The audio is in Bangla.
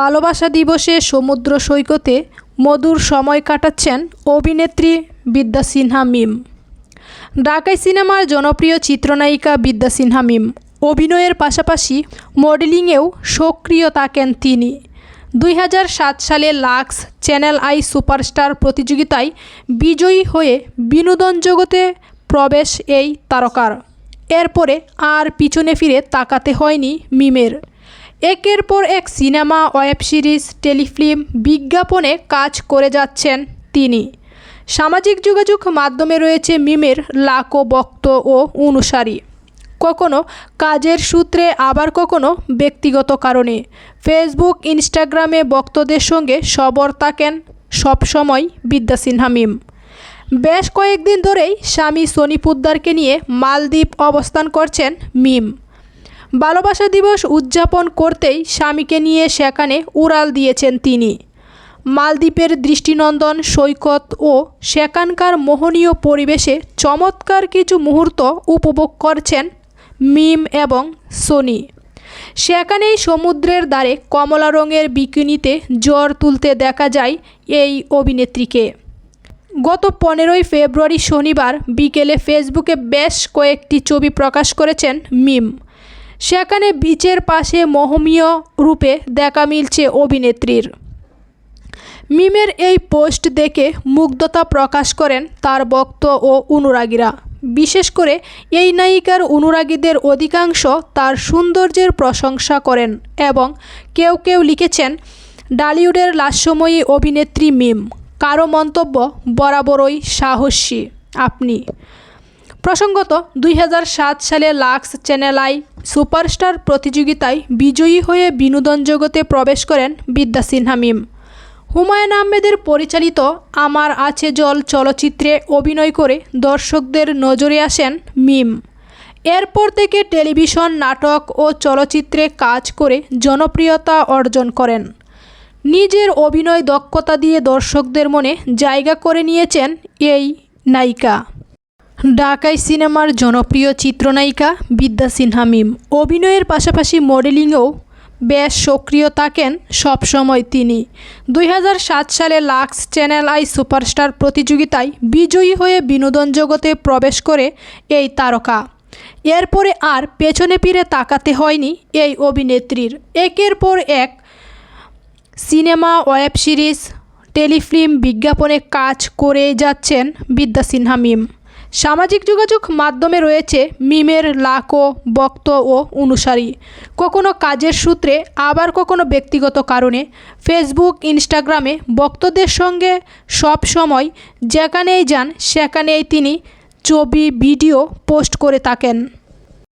ভালোবাসা দিবসে সমুদ্র সৈকতে মধুর সময় কাটাচ্ছেন অভিনেত্রী বিদ্যা সিনহা মিম। ঢাকাই সিনেমার জনপ্রিয় চিত্রনায়িকা বিদ্যা সিনহা মিম অভিনয়ের পাশাপাশি মডেলিংয়েও সক্রিয় থাকেন তিনি। দুই হাজার সাত সালে লাক্স চ্যানেল আই সুপারস্টার প্রতিযোগিতায় বিজয়ী হয়ে বিনোদন জগতে প্রবেশ এই তারকার। এরপরে আর পিছনে ফিরে তাকাতে হয়নি মিমের। একের পর এক সিনেমা, ওয়েব সিরিজ, টেলিফিল্ম বিজ্ঞাপনে কাজ করে যাচ্ছেন তিনি। সামাজিক যোগাযোগ মাধ্যমে রয়েছে মিমের লাখো ভক্ত ও অনুসারী। কখনো কাজের সূত্রে, আবার কখনো ব্যক্তিগত কারণে। ফেসবুক, ইনস্টাগ্রামে ভক্তদের সঙ্গে সবর থাকেন সবসময় বিদ্যা সিনহা মিম। বেশ কয়েকদিন ধরেই স্বামী সনি পুদ্দারকে নিয়ে মালদ্বীপ অবস্থান করছেন মিম। ভালোবাসা দিবস উদযাপন করতেই স্বামীকে নিয়ে সেখানে উড়াল দিয়েছেন তিনি। মালদ্বীপের দৃষ্টিনন্দন, সৈকত ও সেখানকার মোহনীয় পরিবেশে চমৎকার কিছু মুহূর্ত উপভোগ করছেন মিম এবং সোনি। সেখানেই সমুদ্রের দ্বারে কমলা রঙের বিকিনিতে জ্বর তুলতে দেখা যায় এই অভিনেত্রীকে। গত পনেরোই ফেব্রুয়ারি শনিবার বিকেলে ফেসবুকে বেশ কয়েকটি ছবি প্রকাশ করেছেন মিম। সেখানে বিচের পাশে মোহমীয় রূপে দেখা মিলছে অভিনেত্রীর। মিমের এই পোস্ট দেখে মুগ্ধতা প্রকাশ করেন তার ভক্ত ও অনুরাগীরা। বিশেষ করে এই নায়িকার অনুরাগীদের অধিকাংশ তার সৌন্দর্যের প্রশংসা করেন এবং কেউ কেউ লিখেছেন, ডালিউডের লাস্যময়ী অভিনেত্রী মিম, কারও মন্তব্য বরাবরই সাহসী। আপনি প্রসঙ্গত, দুই হাজার সাত সালে লাক্স চ্যানেল আই সুপারস্টার প্রতিযোগিতায় বিজয়ী হয়ে বিনোদন জগতে প্রবেশ করেন বিদ্যা সিনহা মিম। হুমায়ুন আহমেদের পরিচালিত আমার আছে জল চলচ্চিত্রে অভিনয় করে দর্শকদের নজরে আসেন মিম। এরপর থেকে টেলিভিশন, নাটক ও চলচ্চিত্রে কাজ করে জনপ্রিয়তা অর্জন করেন। নিজের অভিনয় দক্ষতা দিয়ে দর্শকদের মনে জায়গা করে নিয়েছেন এই নায়িকা। ঢাকাই সিনেমার জনপ্রিয় চিত্রনায়িকা বিদ্যা সিনহা মিম। অভিনয়ের পাশাপাশি মডেলিংয়েও বেশ সক্রিয় থাকেন সবসময় তিনি। দুই হাজার সাত সালে লাক্স চ্যানেল আই সুপারস্টার প্রতিযোগিতায় বিজয়ী হয়ে বিনোদন জগতে প্রবেশ করে এই তারকা। এরপরে আর পেছনে ফিরে তাকাতে হয়নি এই অভিনেত্রীর। একের পর এক সিনেমা, ওয়েব সিরিজ, টেলিফিল্ম বিজ্ঞাপনে কাজ করে যাচ্ছেন বিদ্যা সিনহা মিম। সামাজিক যোগাযোগ মাধ্যমে রয়েছে মিমের লাখো বক্ত ও অনুসারী। কখনো কাজের সূত্রে, আবার কখনো ব্যক্তিগত কারণে ফেসবুক, ইনস্টাগ্রামে বক্তদের সঙ্গে সব সময় যেখানেই যান, সেখানেই তিনি ছবি, ভিডিও পোস্ট করে থাকেন।